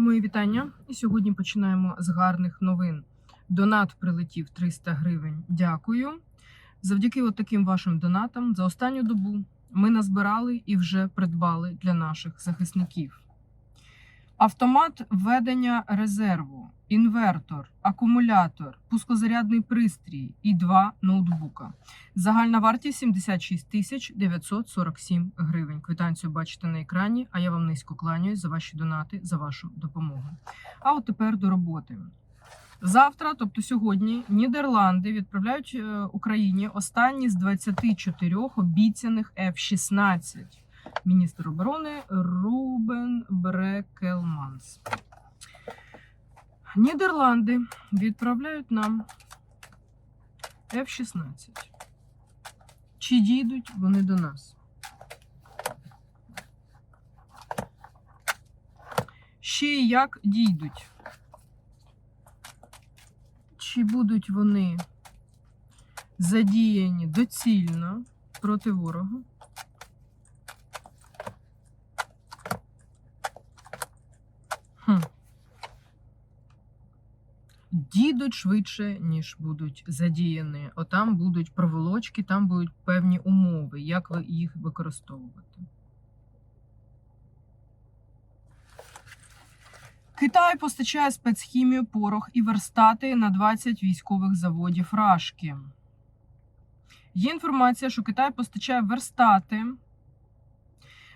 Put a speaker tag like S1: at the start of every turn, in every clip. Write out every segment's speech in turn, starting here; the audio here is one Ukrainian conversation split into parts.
S1: Мої вітання. І сьогодні починаємо з гарних новин. Донат прилетів 300 гривень. Дякую. Завдяки таким вашим донатам за останню добу ми назбирали і вже придбали для наших захисників. Автомат введення резерву, інвертор, акумулятор, пускозарядний пристрій і два ноутбука. Загальна вартість 76 тисяч 947 гривень. Квитанцію бачите на екрані, а я вам низько кланяюсь за ваші донати, за вашу допомогу. А от тепер до роботи. Завтра, тобто сьогодні, Нідерланди відправляють е, Україні останні з 24 обіцяних F-16. Міністр оборони Рубен Брекелманс. Нідерланди відправляють нам F-16. Чи дійдуть вони до нас? Ще як дійдуть? Чи будуть вони задіяні доцільно проти ворога? Дійдуть швидше, ніж будуть задіяні. Отам будуть проволочки, там будуть певні умови, як ви їх використовувати. Китай постачає спецхімію, порох і верстати на 20 військових заводів Рашки. Є інформація, що Китай постачає верстати.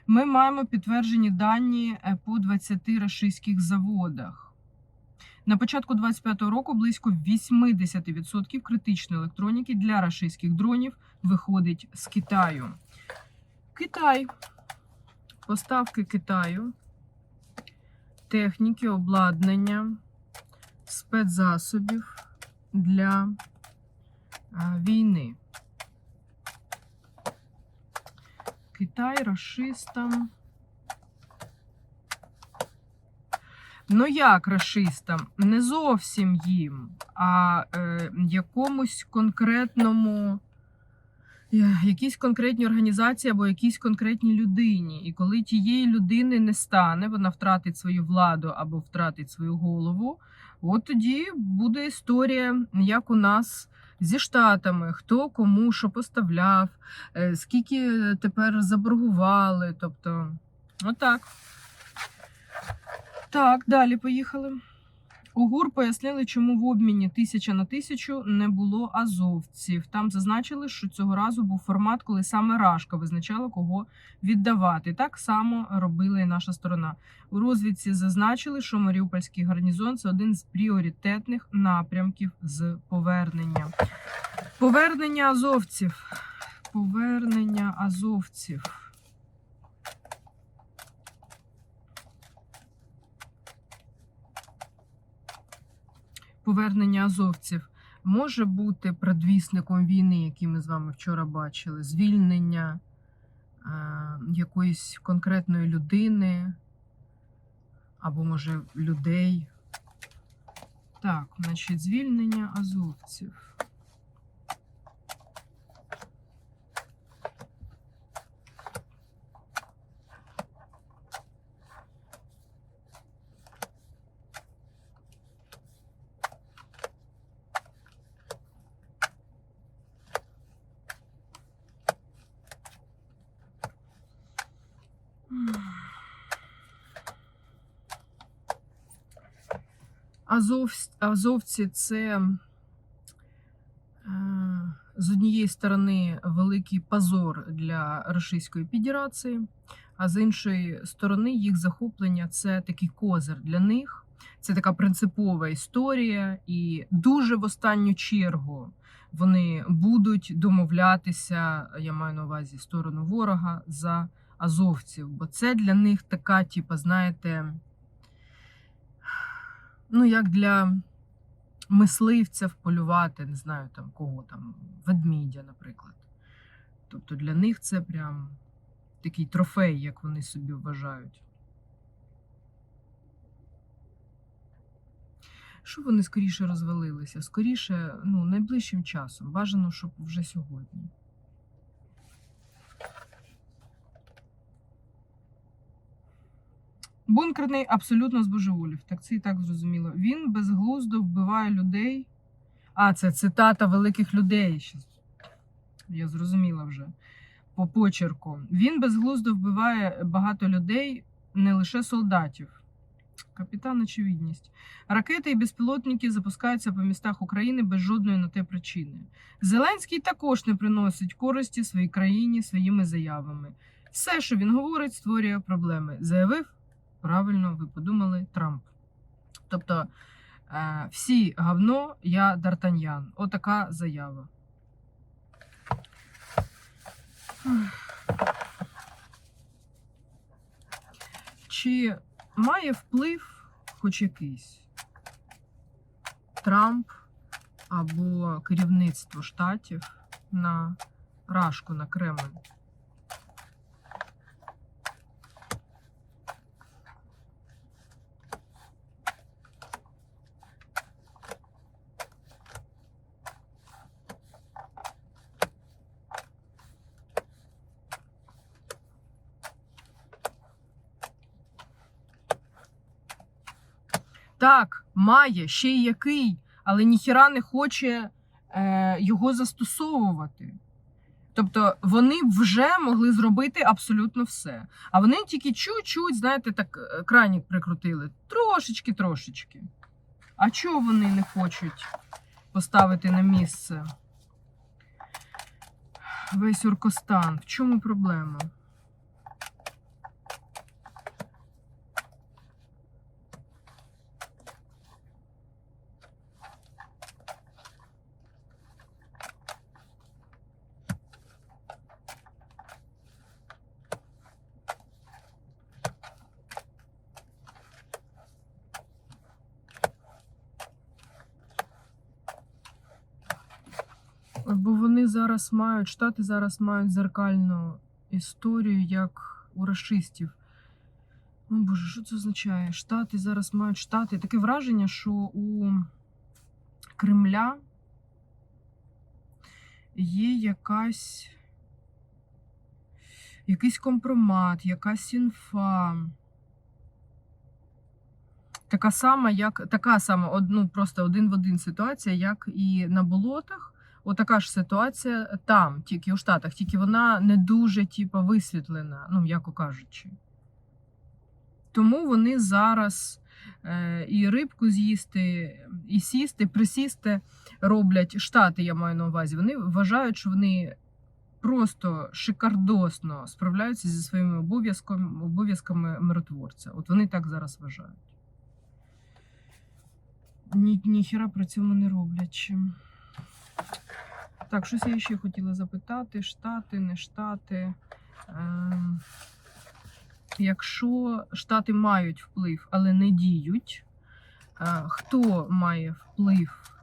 S1: Ми маємо підтверджені дані е, по 20 рашистських заводах. На початку 25-го року близько 80% критичної електроніки для рашистських дронів виходить з Китаю. Китай. Поставки Китаю техніки, обладнання, спецзасобів для війни. Китай расистам. Ну як расистам? Не зовсім їм, а е, якомусь конкретному я- якійсь конкретній організації або якійсь конкретній людині. І коли тієї людини не стане, вона втратить свою владу або втратить свою голову, от тоді буде історія, як у нас зі штатами, хто кому що поставляв, е, скільки тепер заборгували. Тобто, отак. Так, далі поїхали. У ГУР пояснили, чому в обміні тисяча на тисячу не було азовців. Там зазначили, що цього разу був формат, коли саме Рашка визначала, кого віддавати. Так само робила і наша сторона. У розвідці зазначили, що Маріупольський гарнізон це один з пріоритетних напрямків з повернення. Повернення азовців. Повернення азовців. Повернення азовців може бути предвісником війни, який ми з вами вчора бачили, звільнення е, якоїсь конкретної людини або, може, людей. Так, значить, звільнення азовців. Азов, азовці це е, з однієї сторони великий позор для Російської Федерації, а з іншої сторони їх захоплення це такий козир для них. Це така принципова історія, і дуже в останню чергу вони будуть домовлятися. Я маю на увазі сторону ворога за азовців, бо це для них така, типа, знаєте ну, як для мисливця вполювати, не знаю там кого там, ведмідя, наприклад. Тобто для них це прям такий трофей, як вони собі вважають. Щоб вони скоріше розвалилися? Скоріше, ну, найближчим часом. Бажано, щоб вже сьогодні. Бункерний абсолютно збожеволів. Так це і так зрозуміло. Він безглуздо вбиває людей. А, це цитата великих людей. Я зрозуміла вже по почерку. Він безглуздо вбиває багато людей, не лише солдатів. Капітан очевидність. Ракети і безпілотники запускаються по містах України без жодної на те причини. Зеленський також не приносить користі своїй країні своїми заявами. Все, що він говорить, створює проблеми. Заявив правильно, ви подумали, Трамп. Тобто, е, всі говно, я Д'Артаньян. Отака заява. Чи має вплив хоч якийсь Трамп або керівництво штатів на Рашку, на Кремль? Так, має, ще й який, але ніхіра не хоче е, його застосовувати. Тобто вони вже могли зробити абсолютно все. А вони тільки чуть-чуть, знаєте, так е, кранік прикрутили. Трошечки-трошечки. А чого вони не хочуть поставити на місце весь Оркостан? В чому проблема? Бо зараз мають, штати зараз мають зеркальну історію, як у расистів. О Боже, що це означає? Штати зараз мають штати. Таке враження, що у Кремля є якась якийсь компромат, якась інфа. Така сама, як така сама, ну, просто один в один ситуація, як і на болотах. Отака ж ситуація там, тільки у Штатах, тільки вона не дуже, типу, висвітлена, ну, м'яко кажучи. Тому вони зараз е, і рибку з'їсти, і сісти, присісти роблять штати, я маю на увазі. Вони вважають, що вони просто шикардосно справляються зі своїми обов'язками, обов'язками миротворця. От вони так зараз вважають. Ні, ніхіра при цьому не роблячи. Так, щось я ще хотіла запитати: штати, не штати. Ем, якщо штати мають вплив, але не діють, е, хто має вплив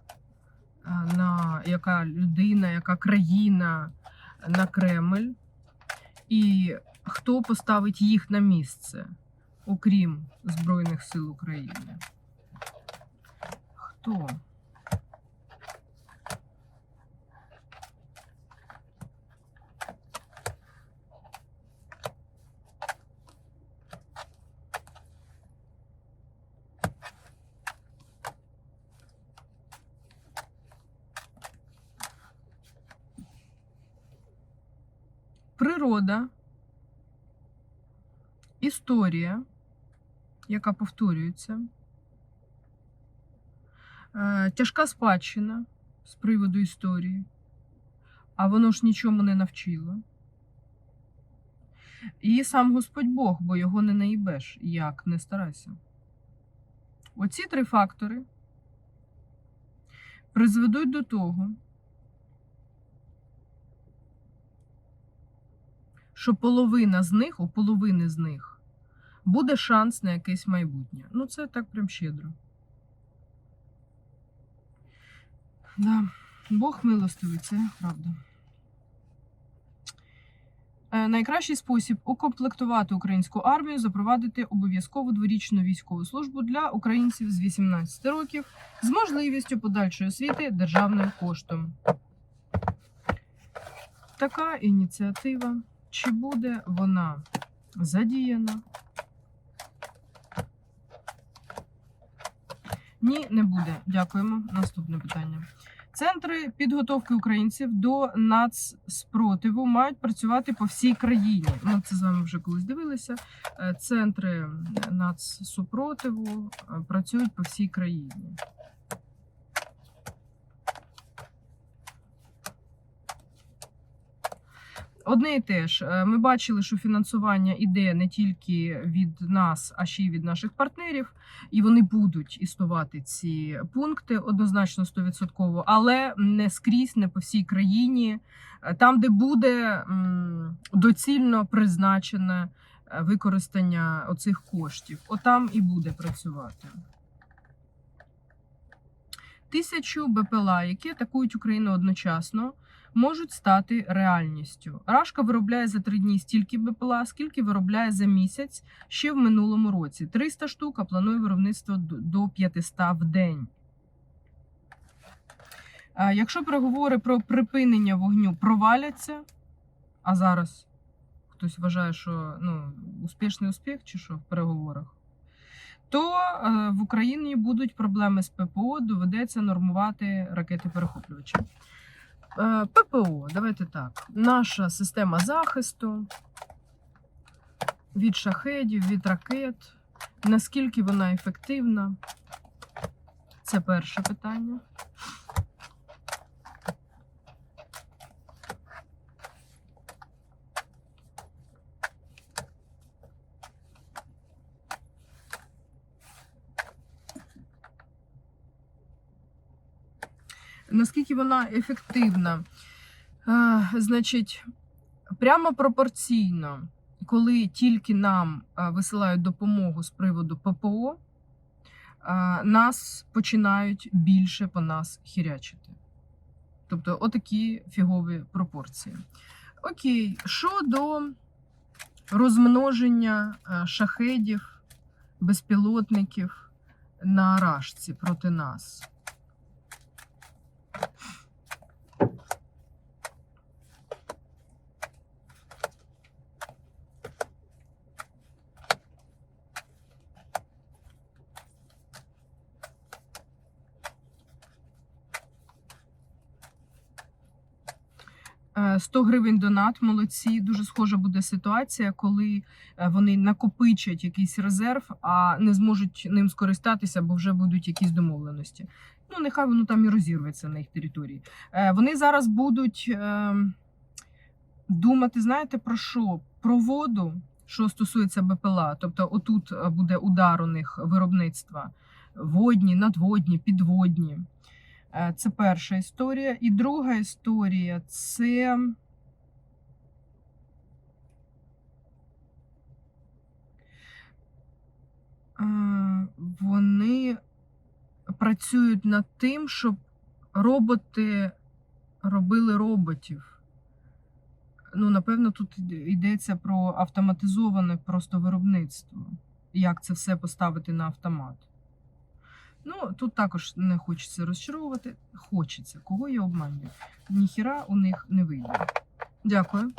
S1: е, на яка людина, яка країна на Кремль, і хто поставить їх на місце, окрім Збройних сил України? Хто? Природа, історія, яка повторюється, е, тяжка спадщина з приводу історії, а воно ж нічому не навчило. І сам Господь Бог, бо його не наїбеш, як не старайся. Оці три фактори призведуть до того, що половина з них, у половини з них, буде шанс на якесь майбутнє. Ну, це так прям щедро. Да. Бог милостивий, це правда. Е, Найкращий спосіб укомплектувати українську армію запровадити обов'язкову дворічну військову службу для українців з 18 років з можливістю подальшої освіти державним коштом. Така ініціатива. Чи буде вона задіяна? Ні, не буде. Дякуємо. Наступне питання. Центри підготовки українців до нацспротиву мають працювати по всій країні. Ми це з вами вже колись дивилися. Е, центри нацсупротиву е, працюють по всій країні. Одне і те ж. Е, Ми бачили, що фінансування іде не тільки від нас, а ще й від наших партнерів, і вони будуть існувати ці пункти однозначно 100%, але не скрізь, не по всій країні. Е, Там, де буде доцільно призначене е, використання оцих коштів, отам і буде працювати. Тисячу БПЛА, які атакують Україну одночасно, можуть стати реальністю. Рашка виробляє за три дні стільки БПЛА, скільки виробляє за місяць ще в минулому році. 300 штук, а планує виробництво до- до 500 в день. Якщо переговори про припинення вогню проваляться, а зараз хтось вважає, що ну, успішний успіх чи що в переговорах, то е, в Україні будуть проблеми з ППО, доведеться нормувати ракети-перехоплювачі. Е, ППО, давайте так. Наша система захисту від шахедів, від ракет. Наскільки вона ефективна? Це перше питання. Наскільки вона ефективна? Е, Значить, прямо пропорційно, коли тільки нам висилають допомогу з приводу ППО, е, нас починають більше по нас хірячити. Тобто, отакі фігові пропорції. Окей, щодо розмноження шахедів, безпілотників на рашці проти нас. Е, 100 гривень донат, молодці. Дуже схожа буде ситуація, коли е, вони накопичать якийсь резерв, а не зможуть ним скористатися, бо вже будуть якісь домовленості. Ну, нехай воно там і розірветься на їх території. Е, Вони зараз будуть е, думати, знаєте, про що? Про воду, що стосується БПЛА. Тобто, отут е, буде удар у них виробництва. Водні, надводні, підводні. Це перша історія. І друга історія це. Вони працюють над тим, щоб роботи робили роботів. Ну, напевно, тут йдеться про автоматизоване просто виробництво. Як це все поставити на автомат. Ну, тут також не хочеться розчаровувати. Хочеться. Кого я обманюю? Ніхіра у них не вийде. Дякую.